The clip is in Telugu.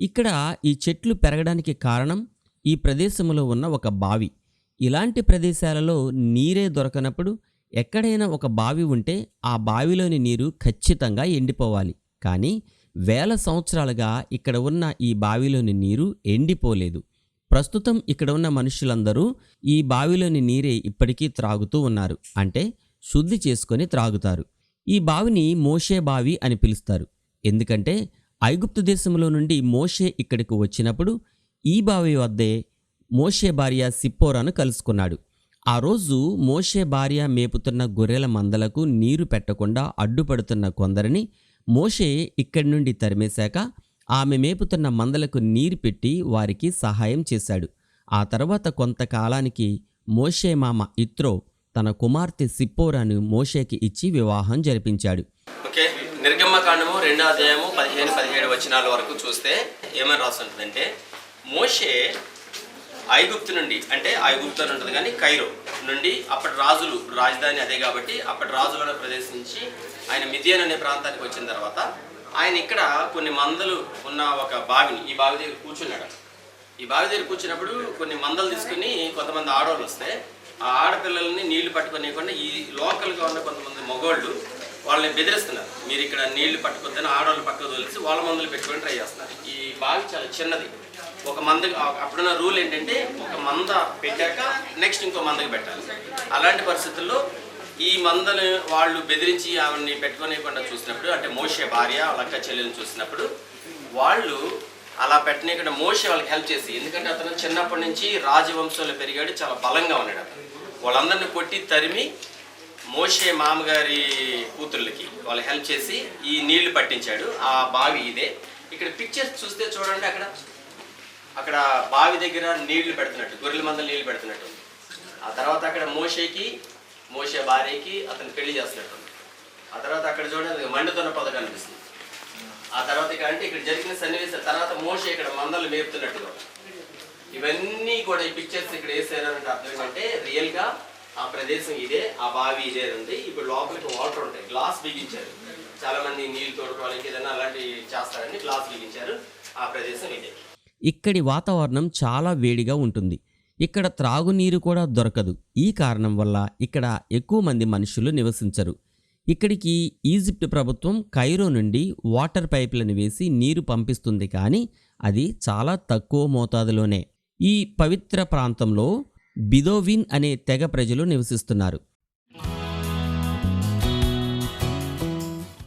ఇక్కడ ఈ చెట్లు పెరగడానికి కారణం ఈ ప్రదేశంలో ఉన్న ఒక బావి. ఇలాంటి ప్రదేశాలలో నీరే దొరకనప్పుడు ఎక్కడైనా ఒక బావి ఉంటే ఆ బావిలోని నీరు ఖచ్చితంగా ఎండిపోవాలి. కానీ వేల సంవత్సరాలుగా ఇక్కడ ఉన్న ఈ బావిలోని నీరు ఎండిపోలేదు. ప్రస్తుతం ఇక్కడ ఉన్న మనుషులందరూ ఈ బావిలోని నీరే ఇప్పటికీ త్రాగుతూ ఉన్నారు. అంటే శుద్ధి చేసుకొని త్రాగుతారు. ఈ బావిని మోషే బావి అని పిలుస్తారు. ఎందుకంటే ఐగుప్తు దేశంలో నుండి మోషే ఇక్కడికి వచ్చినప్పుడు ఈ బావి వద్దే మోషే భార్య సిప్పోరాను కలుసుకున్నాడు. ఆ రోజు మోషే భార్య మేపుతున్న గొర్రెల మందలకు నీరు పెట్టకుండా అడ్డుపడుతున్న కొందరిని మోషే ఇక్కడి నుండి తరిమేశాక ఆమె మేపుతున్న మందలకు నీరు పెట్టి వారికి సహాయం చేశాడు. ఆ తర్వాత కొంతకాలానికి మోషే మామ ఇత్రో తన కుమార్తె సిప్పోరాను మోషేకి ఇచ్చి వివాహం జరిపించాడు. ఓకే. నిర్గమకాండము రెండో అధ్యాయము పదిహేను పదిహేడు వచనాల వరకు చూస్తే ఏమని రాస్తుంటుందంటే మోషే ఐగుప్తు నుండి అంటే ఐగుప్తు అని ఉంటుంది కానీ కైరో నుండి అప్పటి రాజులు రాజధాని అదే కాబట్టి అప్పటి రాజులను ప్రదర్శించి ఆయన మిథియన్ అనే ప్రాంతానికి వచ్చిన తర్వాత ఆయన ఇక్కడ కొన్ని మందలు ఉన్న ఒక బావిని ఈ బావి దగ్గర కూర్చున్నాడు. ఈ బావి దగ్గర కూర్చున్నప్పుడు కొన్ని మందలు తీసుకుని కొంతమంది ఆడవాళ్ళు వస్తే ఆ ఆడపిల్లల్ని నీళ్ళు పట్టుకునేకుండా ఈ లోకల్గా ఉన్న కొంతమంది మగవాళ్ళు వాళ్ళని బెదిరిస్తున్నారు. మీరు ఇక్కడ నీళ్ళు పట్టుకొద్దని ఆడవాళ్ళు పక్కకు తోలిసి వాళ్ళ మందులు పెట్టుకొని ట్రై చేస్తున్నారు. ఈ బావి చాలా చిన్నది. ఒక మంద అప్పుడున్న రూల్ ఏంటంటే ఒక మంద పెట్టాక నెక్స్ట్ ఇంకో మందకి పెట్టాలి. అలాంటి పరిస్థితుల్లో ఈ మందను వాళ్ళు బెదిరించి ఆవిడని పెట్టుకోనివ్వకుండా చూసినప్పుడు అంటే మోషే భార్య వాళ్ళ అక్క చూసినప్పుడు వాళ్ళు అలా పెట్టనీయకుండా మోషే వాళ్ళకి హెల్ప్ చేసి ఎందుకంటే అతను చిన్నప్పటి నుంచి రాజవంశంలో పెరిగాడు చాలా బలంగా ఉన్నాడు అతను. వాళ్ళందరిని కొట్టి తరిమి మోషే మామగారి కూతుర్లకి వాళ్ళు హెల్ప్ చేసి ఈ నీళ్ళు పట్టించాడు. ఆ బావి ఇదే. ఇక్కడ పిక్చర్స్ చూస్తే చూడండి అక్కడ. అక్కడ బావి దగ్గర నీళ్ళు పెడుతున్నట్టు గొర్రెల మందలు నీళ్ళు పెడుతున్నట్టు ఆ తర్వాత అక్కడ మోషేకి మోషే భార్యకి అతను పెళ్ళి చేస్తున్నట్టు ఆ తర్వాత అక్కడ చూడండి మండుతున్న పొద కనిపిస్తుంది ఆ తర్వాత ఇక్కడ అంటే ఇక్కడ జరిగిన సన్నివేశం తర్వాత మోషే ఇక్కడ మందలు మేపుతున్నట్టుగా ఇవన్నీ కూడా ఈ పిక్చర్స్ ఇక్కడ వేసారంటే అర్థం ఏంటంటే రియల్గా ఆ ప్రదేశం ఇదే ఆ బావి ఇదే ఉంది. ఇప్పుడు లోపలికి వాటర్ ఉంటాయి. గ్లాస్ బిగించారు. చాలా మంది నీళ్ళు తోడుకోవడానికి ఏదైనా అలాంటివి చేస్తారని గ్లాస్ బిగించారు. ఆ ప్రదేశం ఇదే. ఇక్కడి వాతావరణం చాలా వేడిగా ఉంటుంది. ఇక్కడ త్రాగునీరు కూడా దొరకదు. ఈ కారణం వల్ల ఇక్కడ ఎక్కువ మంది మనుషులు నివసించరు. ఇక్కడికి ఈజిప్ట్ ప్రభుత్వం కైరో నుండి వాటర్ పైపులను వేసి నీరు పంపిస్తుంది కానీ అది చాలా తక్కువ మోతాదులోనే. ఈ పవిత్ర ప్రాంతంలో బిదోవిన్ అనే తెగ ప్రజలు నివసిస్తున్నారు.